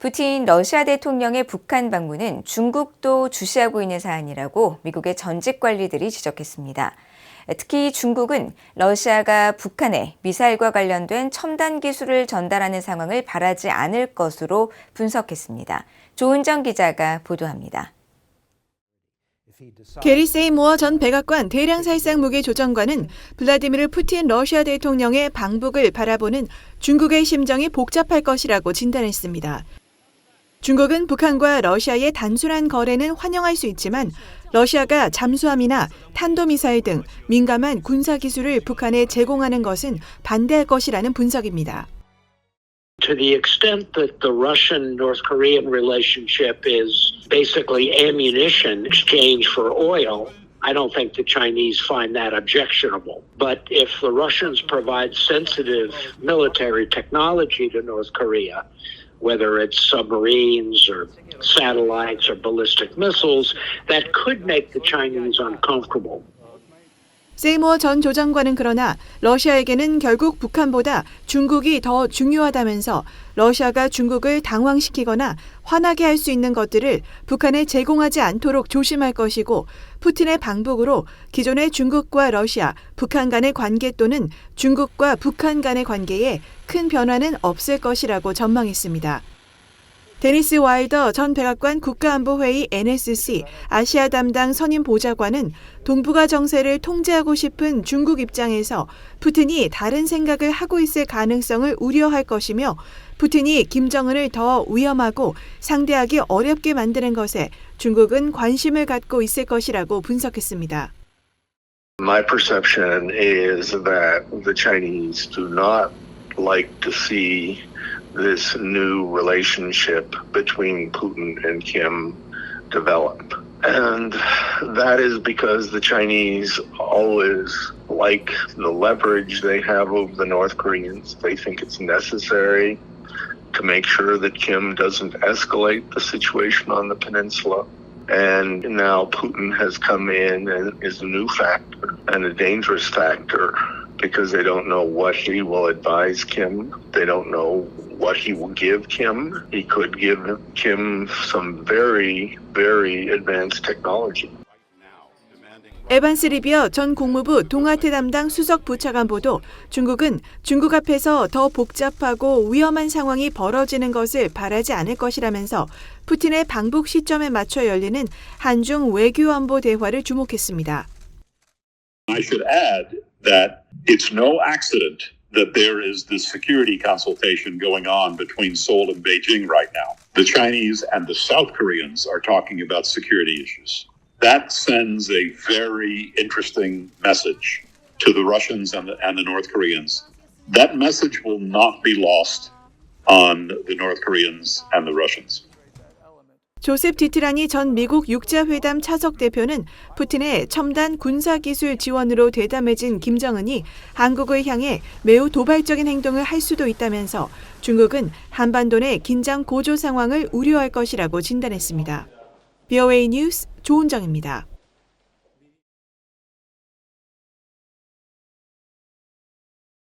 푸틴 러시아 대통령의 북한 방문은 중국도 주시하고 있는 사안이라고 미국의 전직 관리들이 지적했습니다. 특히 중국은 러시아가 북한에 미사일과 관련된 첨단 기술을 전달하는 상황을 바라지 않을 것으로 분석했습니다. 조은정 기자가 보도합니다. 게리 세이모어 전 백악관 대량 살상 무기 조정관은 블라디미르 푸틴 러시아 대통령의 방북을 바라보는 중국의 심정이 복잡할 것이라고 진단했습니다. 중국은 북한과 러시아의 단순한 거래는 환영할 수 있지만 러시아가 잠수함이나 탄도미사일 등 민감한 군사 기술을 북한에 제공하는 것은 반대할 것이라는 분석입니다. To the extent that the Russian North Korean relationship is basically ammunition exchange for oil, I don't think the Chinese find that objectionable. But if the Russians provide sensitive military technology to North Korea, whether it's submarines or satellites or ballistic missiles, that could make the Chinese uncomfortable. 세이모어 전 조정관은 그러나 러시아에게는 결국 북한보다 중국이 더 중요하다면서 러시아가 중국을 당황시키거나 화나게 할 수 있는 것들을 북한에 제공하지 않도록 조심할 것이고 푸틴의 방북으로 기존의 중국과 러시아, 북한 간의 관계 또는 중국과 북한 간의 관계에 큰 변화는 없을 것이라고 전망했습니다. 데니스 와일더 전 백악관 국가안보회의 NSC 아시아 담당 선임 보좌관은 동북아 정세를 통제하고 싶은 중국 입장에서 푸틴이 다른 생각을 하고 있을 가능성을 우려할 것이며 푸틴이 김정은을 더 위험하고 상대하기 어렵게 만드는 것에 중국은 관심을 갖고 있을 것이라고 분석했습니다. My perception is that the Chinese do not like to see this new relationship between Putin and Kim develop. And that is because the Chinese always like the leverage they have over the North Koreans. They think it's necessary to make sure that Kim doesn't escalate the situation on the peninsula. And now Putin has come in and is a new factor and a dangerous factor because they don't know what he will advise Kim. They don't know what he will give Kim. He could give Kim some very, very advanced technology. 에반스 리비어 전 국무부 동아태 담당 수석 부차관보도 중국은 중국 앞에서 더 복잡하고 위험한 상황이 벌어지는 것을 바라지 않을 것이라면서 푸틴의 방북 시점에 맞춰 열리는 한중 외교 안보 대화를 주목했습니다. I should add that it's no accident that there is this security consultation going on between Seoul and Beijing right now. The Chinese and the South Koreans are talking about security issues. That sends a very interesting message to the Russians and the, and the North Koreans. That message will not be lost on the North Koreans and the Russians. 조셉 디트라니 전 미국 육자회담 차석 대표는 푸틴의 첨단 군사기술 지원으로 대담해진 김정은이 한국을 향해 매우 도발적인 행동을 할 수도 있다면서 중국은 한반도 내 긴장 고조 상황을 우려할 것이라고 진단했습니다. BOA 뉴스 조은정입니다.